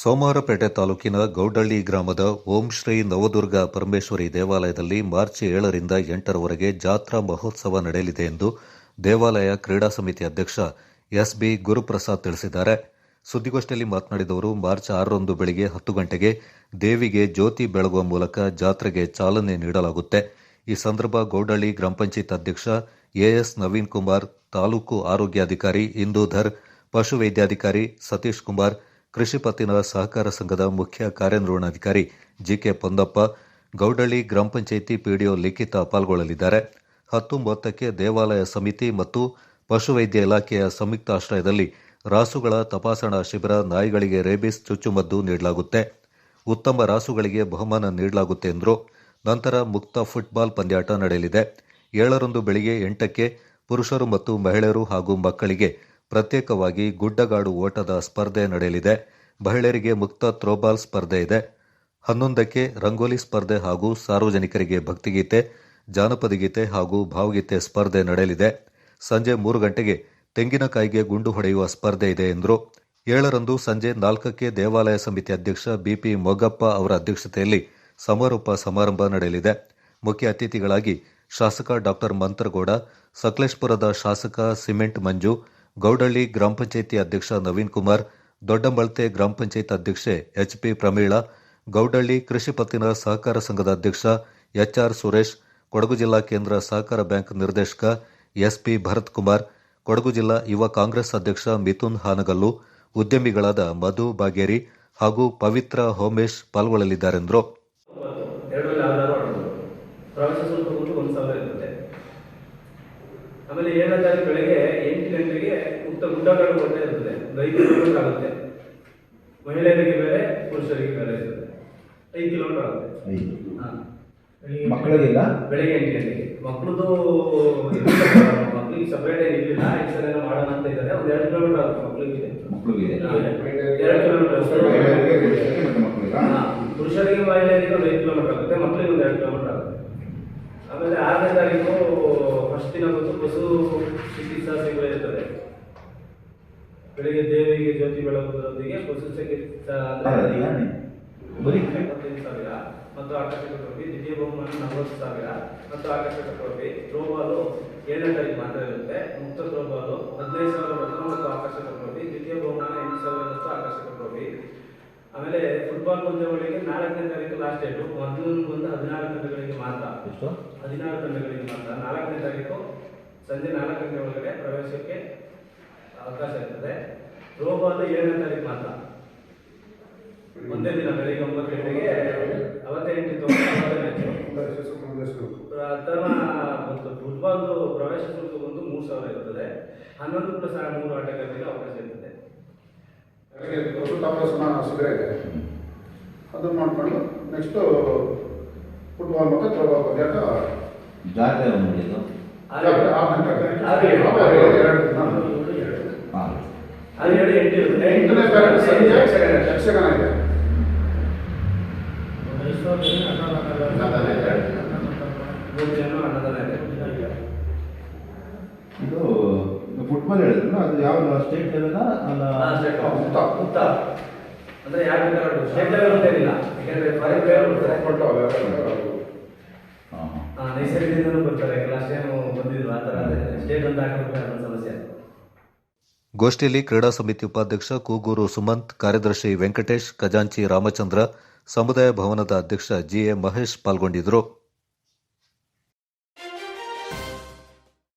ಸೋಮವಾರಪೇಟೆ ತಾಲೂಕಿನ ಗೌಡಳ್ಳಿ ಗ್ರಾಮದ ಓಂ ಶ್ರೀ ನವದುರ್ಗ ಪರಮೇಶ್ವರಿ ದೇವಾಲಯದಲ್ಲಿ ಮಾರ್ಚ್ ಏಳರಿಂದ ಎಂಟರವರೆಗೆ ಜಾತ್ರಾ ಮಹೋತ್ಸವ ನಡೆಯಲಿದೆ ಎಂದು ದೇವಾಲಯ ಕ್ರೀಡಾ ಸಮಿತಿ ಅಧ್ಯಕ್ಷ ಎಸ್ ಬಿ ಗುರುಪ್ರಸಾದ್ ತಿಳಿಸಿದ್ದಾರೆ. ಸುದ್ದಿಗೋಷ್ಠಿಯಲ್ಲಿ ಮಾತನಾಡಿದವರು ಮಾರ್ಚ್ ಆರರಂದು ಬೆಳಗ್ಗೆ ಹತ್ತು ಗಂಟೆಗೆ ದೇವಿಗೆ ಜ್ಯೋತಿ ಬೆಳಗುವ ಮೂಲಕ ಜಾತ್ರೆಗೆ ಚಾಲನೆ ನೀಡಲಾಗುತ್ತೆ. ಈ ಸಂದರ್ಭ ಗೌಡಳ್ಳಿ ಗ್ರಾಮ ಪಂಚಾಯತ್ ಅಧ್ಯಕ್ಷ ಎಎಸ್ ನವೀನ್ ಕುಮಾರ್, ತಾಲೂಕು ಆರೋಗ್ಯಾಧಿಕಾರಿ ಇಂದೂಧರ್, ಪಶುವೈದ್ಯಾಧಿಕಾರಿ ಸತೀಶ್ ಕುಮಾರ್ ಕೃಷಿ ಪತ್ತಿನ ಸಹಕಾರ ಸಂಘದ ಮುಖ್ಯ ಕಾರ್ಯನಿರ್ವಹಣಾಧಿಕಾರಿ ಜಿಕೆ ಪೊಂದಪ್ಪ, ಗೌಡಳ್ಳಿ ಗ್ರಾಮ ಪಂಚಾಯಿತಿ ಪಿಡಿಒ ಲಿಖಿತ ಪಾಲ್ಗೊಳ್ಳಲಿದ್ದಾರೆ. ಹತ್ತೊಂಬತ್ತಕ್ಕೆ ದೇವಾಲಯ ಸಮಿತಿ ಮತ್ತು ಪಶುವೈದ್ಯ ಇಲಾಖೆಯ ಸಂಯುಕ್ತ ಆಶ್ರಯದಲ್ಲಿ ರಾಸುಗಳ ತಪಾಸಣಾ ಶಿಬಿರ ನಾಯಿಗಳಿಗೆ ರೇಬಿಸ್ ಚುಚ್ಚುಮದ್ದು ನೀಡಲಾಗುತ್ತೆ. ಉತ್ತಮ ರಾಸುಗಳಿಗೆ ಬಹುಮಾನ ನೀಡಲಾಗುತ್ತೆ ಎಂದರು. ನಂತರ ಮುಕ್ತ ಫುಟ್ಬಾಲ್ ಪಂದ್ಯಾಟ ನಡೆಯಲಿದೆ. ಏಳರಂದು ಬೆಳಿಗ್ಗೆ ಎಂಟಕ್ಕೆ ಪುರುಷರು ಮತ್ತು ಮಹಿಳೆಯರು ಹಾಗೂ ಮಕ್ಕಳಿಗೆ ಪ್ರತ್ಯೇಕವಾಗಿ ಗುಡ್ಡಗಾಡು ಓಟದ ಸ್ಪರ್ಧೆ ನಡೆಯಲಿದೆ. ಮಹಿಳೆಯರಿಗೆ ಮುಕ್ತ ಥ್ರೋಬಾಲ್ ಸ್ಪರ್ಧೆ ಇದೆ. ಹನ್ನೊಂದಕ್ಕೆ ರಂಗೋಲಿ ಸ್ಪರ್ಧೆ ಹಾಗೂ ಸಾರ್ವಜನಿಕರಿಗೆ ಭಕ್ತಿಗೀತೆ, ಜಾನಪದ ಗೀತೆ ಹಾಗೂ ಭಾವಗೀತೆ ಸ್ಪರ್ಧೆ ನಡೆಯಲಿದೆ. ಸಂಜೆ ಮೂರು ಗಂಟೆಗೆ ತೆಂಗಿನಕಾಯಿಗೆ ಗುಂಡು ಹೊಡೆಯುವ ಸ್ಪರ್ಧೆ ಇದೆ ಎಂದರು. ಏಳರಂದು ಸಂಜೆ ನಾಲ್ಕಕ್ಕೆ ದೇವಾಲಯ ಸಮಿತಿ ಅಧ್ಯಕ್ಷ ಬಿಪಿ ಮೊಗಪ್ಪ ಅವರ ಅಧ್ಯಕ್ಷತೆಯಲ್ಲಿ ಸಮಾರೋಪ ಸಮಾರಂಭ ನಡೆಯಲಿದೆ. ಮುಖ್ಯ ಅತಿಥಿಗಳಾಗಿ ಶಾಸಕ ಡಾಕ್ಟರ್ ಮಂತ್ರಗೌಡ, ಸಕಲೇಶ್ಪುರದ ಶಾಸಕ ಸಿಮೆಂಟ್ ಮಂಜು ಗೌಡಳ್ಳಿ ಗ್ರಾಮ ಪಂಚಾಯಿತಿ ಅಧ್ಯಕ್ಷ ನವೀನ್ ಕುಮಾರ್, ದೊಡ್ಡಂಬಳತೆ ಗ್ರಾಮ ಪಂಚಾಯತ್ ಅಧ್ಯಕ್ಷೆ ಎಚ್ ಪಿ ಪ್ರಮೀಳಾ, ಗೌಡಳ್ಳಿ ಕೃಷಿ ಪತ್ತಿನ ಸಹಕಾರ ಸಂಘದ ಅಧ್ಯಕ್ಷ ಎಚ್ ಆರ್ ಸುರೇಶ್, ಕೊಡಗು ಜಿಲ್ಲಾ ಕೇಂದ್ರ ಸಹಕಾರ ಬ್ಯಾಂಕ್ ನಿರ್ದೇಶಕ ಎಸ್ ಪಿ ಭರತ್ ಕುಮಾರ್, ಕೊಡಗು ಜಿಲ್ಲಾ ಯುವ ಕಾಂಗ್ರೆಸ್ ಅಧ್ಯಕ್ಷ ಮಿಥುನ್ ಹಾನಗಲ್ಲು, ಉದ್ಯಮಿಗಳಾದ ಮಧು ಬಾಗೇರಿ ಹಾಗೂ ಪವಿತ್ರ ಹೋಮೇಶ್ ಪಾಲ್ಗೊಳ್ಳಲಿದ್ದಾರೆಂದರು ಎರಡರಲ್ಲಿ ಯಾವ್ದಾದ್ರು ಆಡ್ಬೋದು ಪ್ರವೇಶ ಶುಲ್ಕ ಬಂದು ಒಂದು ಸಾವಿರ ಇರ್ತದೆ ಆಮೇಲೆ ಏಳನೇ ತಾರೀಕು ಬೆಳಗ್ಗೆ ಉತ್ತ ಗುಡ್ಡಗಾಡು ಓಟ ಇರ್ತದೆ. ಒಂದು ಐದು ಕಿಲೋಮೀಟರ್ ಆಗುತ್ತೆ. ಮಹಿಳೆಯರಿಗೆ ಬೇರೆ ಪುರುಷರಿಗೆ ಬೇರೆ ಇರ್ತದೆ. ಐದು ಕಿಲೋಮೀಟರ್ ಆಗುತ್ತೆ. ಮಕ್ಕಳಿಗೆಲ್ಲ? ಬೆಳಿಗ್ಗೆ ಎಂಟು ಗಂಟೆಗೆ. ಮಕ್ಕಳದು ಮಕ್ಕಳಿಗೆ ಸಪ್ರೇಟ್ ಆಗಿ ಸಲ ಮಾಡೋಣ ಅಂತ ಇದ್ದಾರೆ. ಒಂದು ಎರಡು ಕಿಲೋಮೀಟರ್ ಆಗುತ್ತೆ ಮಕ್ಕಳಿಗೆ ಮಕ್ಕಳಿಗೆ ಎರಡು ಕಿಲೋಮೀಟರ್ ಪುರುಷರಿಗೆ ಮಹಿಳೆಯರಿಗೆ ಒಂದು ಐದು ಕಿಲೋಮೀಟರ್ ಆಗುತ್ತೆ ಮಕ್ಕಳಿಗೆ ಒಂದು ಎರಡು ಕಿಲೋಮೀಟರ್ ಆಗುತ್ತೆ ಆಮೇಲೆ ಆರನೇ ತಾರೀಕು ಫಸ್ಟ್ ದಿನ ಬಂದು ಬಸು ಚಿಕಿತ್ಸಾ ಶಿಬಿರ ಇರ್ತದೆ ಬೆಳಿಗ್ಗೆ ದೇವಿಗೆ ಜ್ಯೋತಿ ಬೆಳಗುವುದರೊಂದಿಗೆ ಸಾವಿರ ಮತ್ತು ಆಕರ್ಷಕ ಟ್ರೋಫಿ ದ್ವಿತೀಯ ಬಹುಮಾನ ನಲವತ್ತು ಸಾವಿರ ಮತ್ತು ಆಕರ್ಷಕ ಟ್ರೋಫಿ. ಥ್ರೋಬಾಲು ಏಳನೇ ತಾರೀಕು ಮಾತ್ರ ಇರುತ್ತೆ. ಮುಕ್ತ ಥ್ರೋಬಾಲು ಹದಿನೈದು ಸಾವಿರ ಪ್ರಥಮ ಮತ್ತು ಆಕರ್ಷಕ ಟ್ರೋಫಿ ದ್ವಿತೀಯ ಬಹುಮಾನ ಎಂಟು ಸಾವಿರ ಮತ್ತು ಆಕರ್ಷಕ ಟ್ರೋಫಿ. ಆಮೇಲೆ ಫುಟ್ಬಾಲ್ ಪಂದ್ಯಾವಳಿಗೆ ನಾಲ್ಕನೇ ತಾರೀಕು ಲಾಸ್ಟ್ ಡೇಟು ಮೊದಲು ಬಂದು ಹದಿನಾರು ತಂಡಗಳಿಗೆ ಮಾತ್ರ. ಹದಿನಾರು ತಂಡಗಳಿಗೆ ಮಾತ್ರ. ನಾಲ್ಕನೇ ತಾರೀಕು ಸಂಜೆ ನಾಲ್ಕು ಗಂಟೆ ಒಳಗಡೆ ಪ್ರವೇಶಕ್ಕೆ ಅವಕಾಶ ಇರ್ತದೆ. ಥ್ರೋಬಾಲ್ ಏಳನೇ ತಾರೀಕು ಮಾತ್ರ. ಒಂದೇ ದಿನ ಬೆಳಿಗ್ಗೆ ಒಂಬತ್ತು ಗಂಟೆಗೆ ಅವತ್ತೇ ಎಂಟು ಪ್ರಥಮ ಮತ್ತು ಫುಟ್ಬಾಲ್ದು ಪ್ರವೇಶ ಶುಲ್ಕ ಬಂದು ಮೂರು ಸಾವಿರ ಇರ್ತದೆ. ಹನ್ನೊಂದು ಪ್ಲಸ್ ಮೂರು ಆಟಗಾರರಿಗೆ ಅವಕಾಶ ಇರ್ತದೆ. ಶಿಬಿರ ಇದೆ. ಅದನ್ನು ಮಾಡಿಕೊಂಡು ನೆಕ್ಸ್ಟು ಫುಟ್ಬಾಲ್ ಮತ್ತು ತ್ರೋಬಾಲ್ ಪಂದ್ಯಾಟ ಜಾತ್ರೆ ಒಂದು ಆರು ಆರು ಗಂಟೆ. ಆರು ಏಳು. ಆರು ಏಳು, ಎರಡು ಅದು ಎಂಟು ಇದೆ ಫುಟ್ಬಾಲ್ ಹೇಳಿದ್ರು ಅದು ಯಾವ ಸ್ಟೇಟ್ ಲೆವೆಲ್. ಮುಕ್ತ. ಅಂದ್ರೆ ಬೇಕಾದ್ರೂ ಸ್ಟೇಟ್ ಲೆವೆಲ್ ಅಂತ ಏನಿಲ್ಲ ಯಾಕಂದ್ರೆ ಫಾರಿನ್ ಪ್ಲೇಯರ್ ಬರ್ತಾರೆ ಬರ್ತಾರೆ ಲಾಸ್ಟ್ ಟೈಮ್ ಬಂದಿದ್ರು ಆ ಥರ ಸ್ಟೇಟ್ ಅಂತ ಹಾಕಬೇಕು ಸಮಸ್ಯೆ ಗೋಷ್ಠಿಯಲ್ಲಿ ಕ್ರೀಡಾ ಸಮಿತಿ ಉಪಾಧ್ಯಕ್ಷ ಕೂಗೂರು ಸುಮಂತ್, ಕಾರ್ಯದರ್ಶಿ ವೆಂಕಟೇಶ್, ಖಜಾಂಚಿ ರಾಮಚಂದ್ರ, ಸಮುದಾಯ ಭವನದ ಅಧ್ಯಕ್ಷ ಜಿಎ ಮಹೇಶ್ ಪಾಲ್ಗೊಂಡಿದ್ದರು.